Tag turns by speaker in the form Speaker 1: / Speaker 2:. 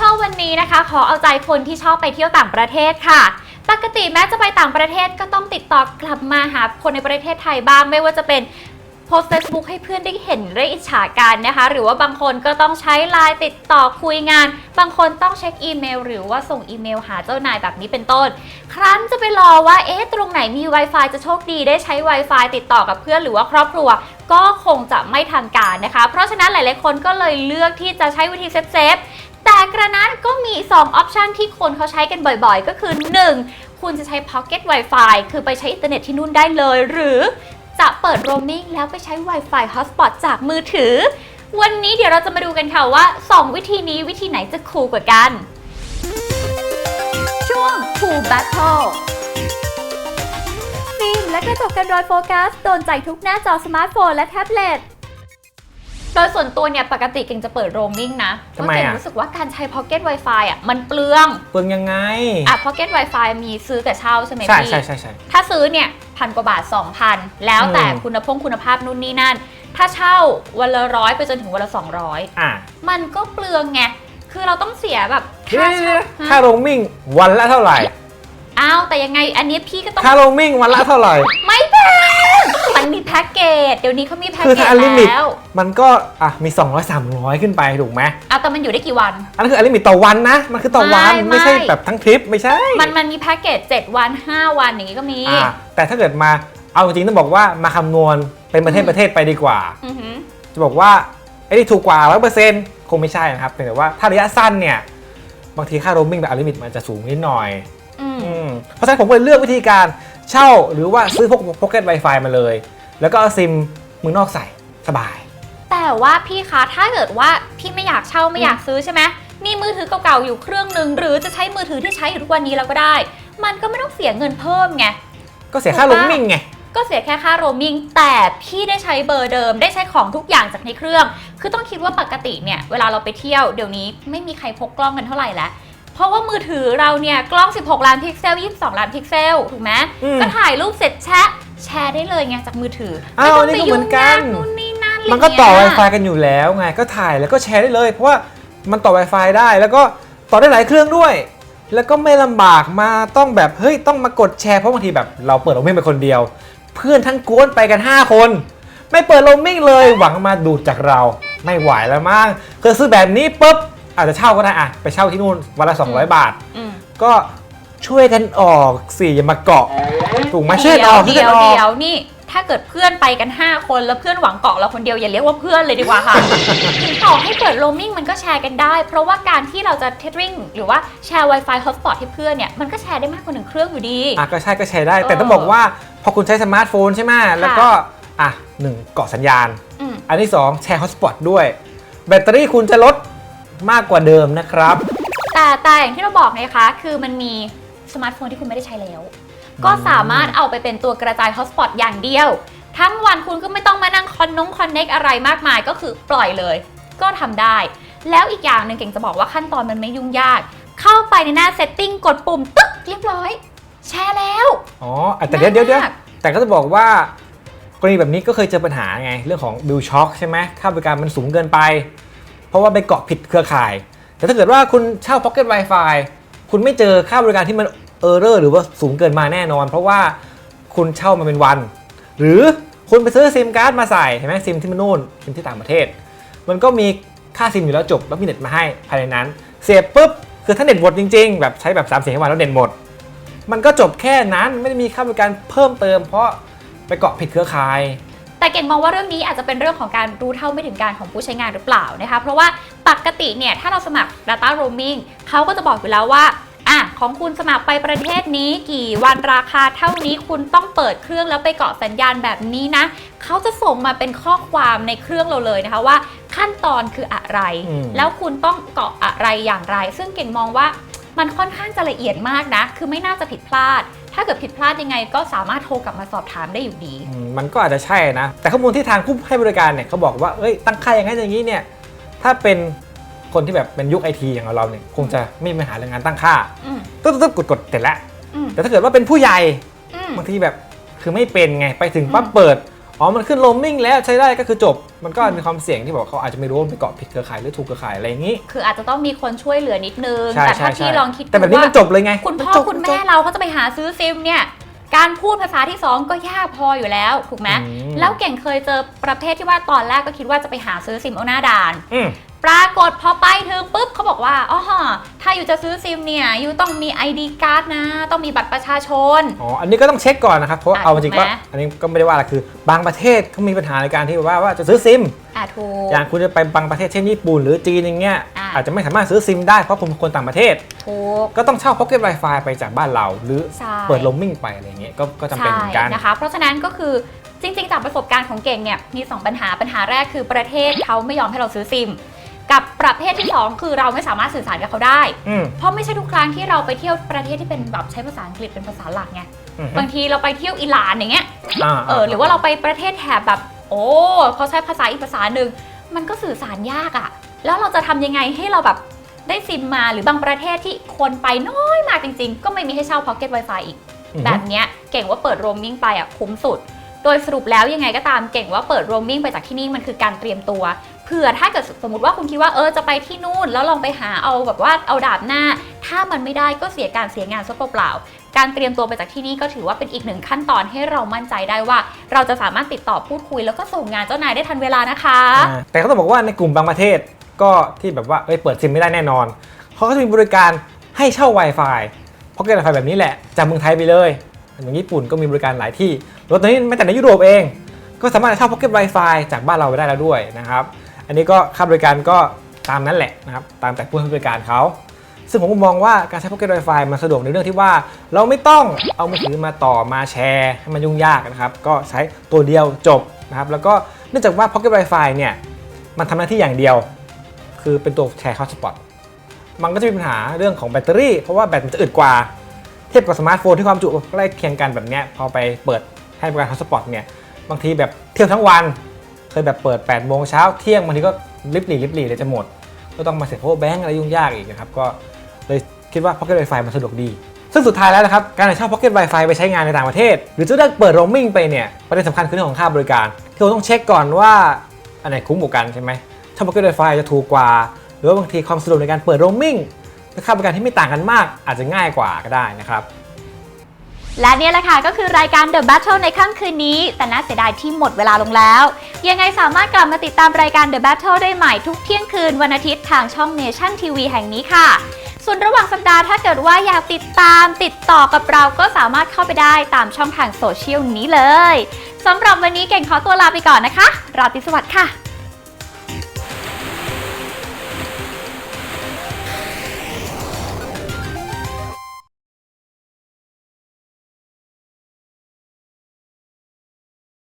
Speaker 1: โชว์วันนี้นะคะ ขอเอาใจคนที่ชอบไปเที่ยวต่างประเทศค่ะ ปกติแม้จะไปต่างประเทศก็ต้องติดต่อกลับมาหาคนในประเทศไทยบ้าง ไม่ว่าจะเป็นโพสเฟซบุ๊กให้เพื่อนได้เห็นได้อิจฉากันนะคะ หรือว่าบางคนก็ต้องใช้ไลน์ติดต่อคุยงาน บางคนต้องเช็คอีเมล หรือว่าส่งอีเมลหาเจ้านายแบบนี้เป็นต้น ครั้นจะไปรอว่าเอ๊ะตรงไหนมี Wi-Fi จะโชคดีได้ใช้ Wi-Fi ติดต่อกับเพื่อนหรือว่าครอบครัว ก็คงจะไม่ทันการนะคะ เพราะฉะนั้นหลาย ๆ คนก็เลยเลือกที่จะใช้วิธีเซฟ แต่กระนั้นก็มี 2 ออปชันที่คนเขาใช้กันบ่อยๆ ก็คือ 1. คุณจะใช้ Pocket Wi-Fi คือไปใช้อินเทอร์เน็ตที่นู่นได้เลย หรือจะเปิด roaming แล้วไปใช้ Wi-Fi hotspot จากมือถือ วันนี้เดี๋ยวเราจะมาดูกันค่ะว่า 2 วิธีนี้วิธีไหนจะคูลกว่ากัน ช่วง Cool Battle ฟิล์มและกระจกกันรอยโฟกัสโดนใจทุกหน้าจอสมาร์ทโฟนและแท็บเล็ต ดยส่วนตัวเนี่ยปกติเก่งจะเปิดโรมมิ่งนะเพ
Speaker 2: ทำ
Speaker 1: ราะ
Speaker 2: ไม
Speaker 1: เก่ง
Speaker 2: อะ
Speaker 1: รู้สึกว่าการใช้ Pocket Wi-Fi อะมันเปลือง
Speaker 2: เปลืองยังไง
Speaker 1: อะ Pocket Wi-Fi มีซื้อกับเช่าใช่ไหม
Speaker 2: ใช่
Speaker 1: พี่
Speaker 2: ใช่ใช่ใช่
Speaker 1: ถ้าซื้อเนี่ยพันกว่าบาท 2,000 แล้วแต่
Speaker 2: อืม
Speaker 1: คุณภาพคุณภาพนู่นนี่นั่น ถ้าเช่าวันละร้อยไปจนถึงวันละ200
Speaker 2: อะ
Speaker 1: มันก็เปลืองไง คือเราต้องเสียแบบ
Speaker 2: เดี๋ยว
Speaker 1: ค่า
Speaker 2: เดี๋ยว
Speaker 1: เช่า
Speaker 2: เดี๋ยวค่าโรมมิ่งวันละเท่าไหร่
Speaker 1: อ้าวแต่ยังไงอันนี้พี่ก็ต้อง
Speaker 2: ค่าโรมมิ่งวันละเท่าไหร่
Speaker 1: ไม่แพง มันมีแพ็กเกจเดี๋ยวนี้เขามีแพ็ก
Speaker 2: คือ
Speaker 1: เก
Speaker 2: ถ้า
Speaker 1: จ
Speaker 2: อันลิมิต
Speaker 1: แล้ว
Speaker 2: มันก็อะมี 200 300 ขึ้นไปถูกไหม
Speaker 1: อะแต่มันอยู่ได้กี่วัน
Speaker 2: อันนั้นคืออันลิมิตต่อวันนะ มันคือต่อวัน
Speaker 1: ไม่
Speaker 2: ไม่ใช่
Speaker 1: ไม่
Speaker 2: แบบทั้งทริปไม่ใช่
Speaker 1: มันมันมีแพ็กเกจ7วัน 5 วันอย่างงี้ก็มี
Speaker 2: อะแต่ถ้าเกิดมาเอาจริงๆต้องบอกว่ามาคำนวณเป็นประเทศ
Speaker 1: อืม
Speaker 2: ประเทศไปดีกว่า
Speaker 1: อือหือ
Speaker 2: จะบอกว่าไอ้นี่ถูกกว่า100%คงไม่ใช่นะครับเพียงแต่ว่าถ้าระยะสั้นเนี่ยบางทีค่าโรมมิ่งแบบอันลิมิตมันจะสูงนิดหน่อย
Speaker 1: อืม
Speaker 2: อืมเพราะฉะนั้นผมก็เลยเลือกวิธีการ เช่าหรือว่าซื้อพวก Pocket Wi-Fi มาเลย แล้วก็เอาซิมมือนอกใส่สบาย
Speaker 1: แต่ว่าพี่คะถ้าเกิดว่าพี่ไม่อยากเช่าไม่อยากซื้อใช่ไหมมีมือถือเก่าๆอยู่เครื่องหนึ่งหรือจะใช้มือถือที่ใช้อยู่ทุกวันนี้แล้วก็ได้ มันก็ไม่ต้องเสียเงินเพิ่มไง
Speaker 2: ก็เสียค่า
Speaker 1: ถู
Speaker 2: โร
Speaker 1: ก
Speaker 2: ม
Speaker 1: ปะ
Speaker 2: มิ่งไง
Speaker 1: ก็เสียแค่ค่าโรมมิ่งแต่พี่ได้ใช้เบอร์เดิม ได้ใช้ของทุกอย่างจากในเครื่อง คือต้องคิดว่าปกติเนี่ยเวลาเราไปเที่ยวเดี๋ยวนี้ไม่มีใครพกกล้องกันเท่าไหร่แล้ว เพราะว่ามือถือเราเนี่ยกล้อง 16 ล้านพิกเซล 22 ล้านพิกเซล ถูกไหม
Speaker 2: อืม
Speaker 1: ก็ถ่ายรูปเสร็จแชะแชร์ได้เลยไงจากมือถือ
Speaker 2: อ้าว
Speaker 1: ไม่ต้อง
Speaker 2: นี่
Speaker 1: ไป
Speaker 2: ก็เหมื
Speaker 1: ยุ่
Speaker 2: องนกั
Speaker 1: ยานกนู่นนี่นั่นอะไร
Speaker 2: มันก็ต่อ
Speaker 1: เงี้ย
Speaker 2: Wi-Fi กันอยู่แล้วไงก็ถ่ายแล้วก็แชร์ได้เลย เพราะว่ามันต่อ Wi-Fi ได้แล้วก็ต่อได้หลายเครื่องด้วย แล้วก็ไม่ลำบากมาต้องแบบเฮ้ยต้องมากดแชร์เพราะบางทีแบบเราเปิดโรมมิ่งไปคนเดียว เพื่อนทั้งกวนไปกัน 5 คน ไม่เปิดโรมมิ่งเลยหวังมาดูดจากเราไม่ไหวแล้วมั้งคือซื้อแบบนี้ปุ๊บ อาจจะเช่าก็ได้อะไปเช่าที่นู่นวันละ 200 บาท
Speaker 1: อืม
Speaker 2: ก็ช่วยกันออกสิอย่ามาเกาะถูกไหมช่วยกันออกช่วย
Speaker 1: เดี๋
Speaker 2: กั
Speaker 1: ย
Speaker 2: น
Speaker 1: ว
Speaker 2: ออก
Speaker 1: เดี๋ยวนี่ ถ้าเกิดเพื่อนไปกัน 5 คนแล้วเพื่อนหวังเกาะเราคนเดียวอย่าเรียกว่าเพื่อนเลยดีกว่าค่ะถึงต่อให้เปิดโรมมิ่งมันก็แชร์กันได้ เพราะว่าการที่เราจะเทสริงหรือว่าแชร์ Wi-Fi hotspot ให้เพื่อนเนี่ยมันก็แชร์ได้มากกว่าหนึ่งเครื่องอยู่ดี
Speaker 2: อะก็ใช่ก็ใช้ได้ แต่
Speaker 1: เออ
Speaker 2: ต้องบอกว่าพอคุณใช้สมาร์ทโฟนใช่ไหมแล้วก็อะหนึ่งเกาะสัญญาณ
Speaker 1: อืม
Speaker 2: อันที่สองแชร์ฮอตสปอตด้วย แบตเตอรี่คุณจะลด มากกว่าเดิมนะครับ
Speaker 1: แต่แต่อย่างที่เราบอกไงคะ คือมันมีสมาร์ทโฟนที่คุณไม่ได้ใช้แล้ว ก็สามารถเอาไปเป็นตัวกระจาย hotspot อย่างเดียว ทั้งวันคุณก็ไม่ต้องมานั่งคอนนงคอนเน็กอะไรมากมายก็คือปล่อยเลย ก็ทำได้ แล้วอีกอย่างหนึ่งเก่งจะบอกว่าขั้นตอนมันไม่ยุ่งยาก เข้าไปในหน้า setting กดปุ่มตึ๊กเรียบร้อย แชร์แล้ว
Speaker 2: อ๋ออะแต่เดี๋ยวเดี๋ยวเดี๋ยว
Speaker 1: มาก
Speaker 2: แต่ก็จะบอกว่ากรณีแบบนี้ก็เคยเจอปัญหาไง เรื่องของบิลช็อคใช่ไหมค่าบริการมันสูงเกินไป เพราะว่าไปเกาะผิดเครือข่าย แต่ถ้าเกิดว่าคุณเช่า Pocket Wi-Fi คุณไม่เจอค่าบริการที่มันเออร์เรอร์หรือว่าสูงเกินมาแน่นอน เพราะว่าคุณเช่ามาเป็นวัน หรือคุณไปซื้อซิมการ์ดมาใส่เห็นไหมซิมที่มันนู่นซิมที่ต่างประเทศ มันก็มีค่าซิมอยู่แล้วจบแล้วมีเน็ตมาให้ภายในนั้น เสียบปุ๊บคือถ้าเน็ตหมดจริงๆ แบบใช้แบบ3ามสี่วันแล้วเน็ตหมด มันก็จบแค่นั้นไม่ได้มีค่าบริการเพิ่มเติม เพราะไปเกาะผิดเครือข่าย
Speaker 1: แต่เก่งมองว่าเรื่องนี้อาจจะเป็นเรื่องของการรู้เท่าไม่ถึงการของผู้ใช้งานหรือเปล่านะคะ เพราะว่าปกติเนี่ยถ้าเราสมัคร Data Roaming เขาก็จะบอกอยู่แล้วว่าอะของคุณสมัครไปประเทศนี้กี่วันราคาเท่านี้คุณต้องเปิดเครื่องแล้วไปเกาะสัญญาณแบบนี้นะเขาจะส่งมาเป็นข้อความในเครื่องเราเลยนะคะว่า ขั้นตอนคืออะไร
Speaker 2: อืม
Speaker 1: แล้วคุณต้องเกาะอะไรอย่างไร ซึ่งเก่งมองว่ามันค่อนข้างจะละเอียดมากนะ คือไม่น่าจะผิดพลาด ถ้าเกิดผิดพลาดยังไงก็สามารถโทรกลับมาสอบถามได้อยู่ดี
Speaker 2: อืมมันก็อาจจะใช่นะ แต่ข้อมูลที่ทางผู้ให้บริการเนี่ยเขาบอกว่าเอ้ยตั้งค่าอย่างนั้นอย่างนี้เนี่ยถ้าเป็นคนที่แบบเป็นยุคไอทีอย่างเราเนี่ยคงจะไม่มีปัญหาเรื่องงานตั้งค่า
Speaker 1: อืม
Speaker 2: ตึ๊ดตึ๊ดกดกดเสร็จแล้ว
Speaker 1: อืม
Speaker 2: แต่ถ้าเกิดว่าเป็นผู้ใหญ่
Speaker 1: อืม
Speaker 2: บางทีแบบคือไม่เป็นไงไปถึงปั๊บ
Speaker 1: อืม
Speaker 2: เปิด อ๋อ มันขึ้นโรมมิ่งแล้วใช้ได้ก็คือจบ มันก็มีความเสี่ยงที่บอกเขาอาจจะไม่รู้ว่าไปเกาะผิดเครือข่ายหรือถูกเครือข่ายอะไรอย่างนี้
Speaker 1: คืออาจจะต้องมีคนช่วยเหลือนิดนึง
Speaker 2: ใช่
Speaker 1: แต่
Speaker 2: ใช่
Speaker 1: ถ้า
Speaker 2: ใช่
Speaker 1: พี่ลองคิด
Speaker 2: แต่แบบนี้
Speaker 1: ว่า
Speaker 2: มันจบเลยไง
Speaker 1: คุณ
Speaker 2: มัน
Speaker 1: พ่อ
Speaker 2: จบ
Speaker 1: คุณ
Speaker 2: นจ
Speaker 1: แม่
Speaker 2: บ
Speaker 1: เราเขาจะไปหาซื้อซิมเนี่ย การพูดภาษาที่สองก็ยากพออยู่แล้วถูกไหม
Speaker 2: อืม
Speaker 1: แล้วเก่งเคยเจอประเภทที่ว่าตอนแรกก็คิดว่าจะไปหาซื้อซิมเอาหน้าด่าน
Speaker 2: อืม
Speaker 1: ปรากฏพอไปถึงปุ๊บเขาบอกว่าอ๋อถ้าอยู่จะซื้อซิมเนี่ยอยู่ต้องมี ID การ์ดนะ ต้องมีบัตรประชาชน
Speaker 2: อ๋อ อันนี้ก็ต้องเช็คก่อนนะครับ เพราะว่า
Speaker 1: อะ
Speaker 2: เอาจริงๆ
Speaker 1: ถู
Speaker 2: ก็
Speaker 1: กไหม
Speaker 2: อันนี้ก็ไม่ได้ว่าอะไรคือบางประเทศเขามีปัญหาในการที่แบบว่าว่าจะซื้อซิม
Speaker 1: อะถูก
Speaker 2: อย่างคุณจะไปบางประเทศเช่นญี่ปุ่นหรือจีนอย่างเงี้ย
Speaker 1: อะ
Speaker 2: อาจจะไม่สามารถซื้อซิมได้เพราะคุณเป็นคนต่างประเทศ
Speaker 1: ถูก
Speaker 2: ก็ต้องเช่า Pocket Wi-Fi ไปจากบ้านเรา หรือ
Speaker 1: ใช่
Speaker 2: เปิดโรมมิ่งไปอะไรเงี้ยก็ก็จำเป็นเหมือนกัน
Speaker 1: ใช่นะคะ เพราะฉะนั้นก็คือจริง ๆ จากประสบการณ์ของเก่งเนี่ยมี 2 ปัญหาปัญหาแรกคือประเทศเขาไม่ยอมให้เราซื้อซิม กับประเภทที่ 2 คือเราไม่สามารถสื่อสารกับเขาได้
Speaker 2: อืม
Speaker 1: เพราะไม่ใช่ทุกครั้งที่เราไปเที่ยวประเทศที่เป็นแบบใช้ภาษาอังกฤษเป็นภาษาหลักไง
Speaker 2: อืม
Speaker 1: บางทีเราไปเที่ยวอิหร่านอย่างเงี้ย
Speaker 2: อ่า
Speaker 1: เออหรือว่าเราไปประเทศแถบแบบ โอ้เขาใช้ภาษาอีกภาษาหนึ่งมันก็สื่อสารยากอะ่ะ แล้วเราจะทำยังไงให้เราแบบได้ซิมมาหรือบางประเทศที่คนไปน้อยมากจริง ๆ ก็ไม่มีให้เช่า Pocket Wi-Fi อีก
Speaker 2: อืม
Speaker 1: แบบเนี้ยเก่งว่าเปิดโรมมิ่งไปอะคุ้มสุด โดยสรุปแล้วยังไงก็ตามเก่งว่าเปิดโรมมิ่งไปจากที่นี่มันคือการเตรียมตัว เผื่อถ้าเกิดสมมติว่าคุณคิดว่าเออจะไปที่นู่น แล้วลองไปหาเอาแบบว่าเอาดาบหน้า ถ้ามันไม่ได้ก็เสียการเสียงานซะเปล่าๆการเตรียมตัวไปจากที่นี่ก็ถือว่าเป็นอีกหนึ่งขั้นตอนให้เรามั่นใจได้ว่า เราจะสามารถติดต่อพูดคุย แล้วก็ส่งงานเจ้านายได้ทันเวลานะคะ
Speaker 2: แต่เขาต้องบอกว่าในกลุ่มบางประเทศก็ที่แบบว่าเอ้ยเปิดซิมไม่ได้แน่นอนเขาก็จะมีบริการให้เช่า Wi-Fi Pocket Wi-Fi แบบนี้แหละจากเมืองไทยไปเลยอย่างญี่ปุ่นก็มีบริการหลายที่แล้วตอนนี้แม้แต่ในยุโรปเอง ก็สามารถเช่า Pocket Wi-Fi จากบ้านเราไปได้แล้วด้วยนะครับ อันนี้ก็ค่าบริการก็ตามนั้นแหละนะครับตามแต่ผู้ให้บริการเขาซึ่งผมมองว่าการใช้ Pocket Wi-Fi มันสะดวกในเรื่องที่ว่า เราไม่ต้องเอามือถือมาต่อมาแชร์ให้มันยุ่งยากนะครับ ก็ใช้ตัวเดียวจบนะครับแล้วก็เนื่องจากว่า Pocket Wi-Fi เนี่ยมันทำหน้าที่อย่างเดียว คือเป็นตัวแชร์ Hotspot มันก็จะมีปัญหาเรื่องของแบตเตอรี่ เพราะว่าแบตมันจะอึดกว่า เทียบกับสมาร์ทโฟนที่ความจุใกล้เคียงกันแบบนี้พอไปเปิดให้บริการ Hotspot เนี่ยบางทีแบบเที่ยวทั้งวัน ยแบบเปิด8โมงเช้าเที่ยงบางทีก็ริบหรี่ริบหรี่เลยจะหมด ก็ต้องมาเสีย power bank อะไรยุ่งยากอีกนะครับก็เลยคิดว่า Pocket Wi-Fi มันสะดวกดี ซึ่งสุดท้ายแล้วนะครับ การเช่า Pocket Wi-Fi ไปใช้งานในต่างประเทศ หรือจะเลือกเปิด roaming ไปเนี่ยประเด็นสำคัญคือเรื่องของค่าบริการที่เราต้องเช็คก่อนว่าอันไหนคุ้มกว่ากันใช่ไหมถ้า Pocket Wi-Fi จะถูกกว่า หรือว่าบางทีความสะดวกในการเปิด roaming ค่าบริการที่ไม่ต่างกันมากอาจจะง่ายกว่าก็ได้นะครับ
Speaker 1: และเนี่ยแหละค่ะก็คือรายการ The Battle ในค่ำคืนนี้ แต่น่าเสียดายที่หมดเวลาลงแล้ว ยังไงสามารถกลับมาติดตามรายการ The Battle ได้ใหม่ทุกเที่ยงคืนวันอาทิตย์ทางช่อง Nation TV แห่งนี้ค่ะ ส่วนระหว่างสัปดาห์ถ้าเกิดว่าอยากติดตามติดต่อกับเราก็สามารถเข้าไปได้ตามช่องทางโซเชียลนี้เลยสำหรับวันนี้เก่งขอตัวลาไปก่อนนะคะราตรีสวัสดิ์ค่ะ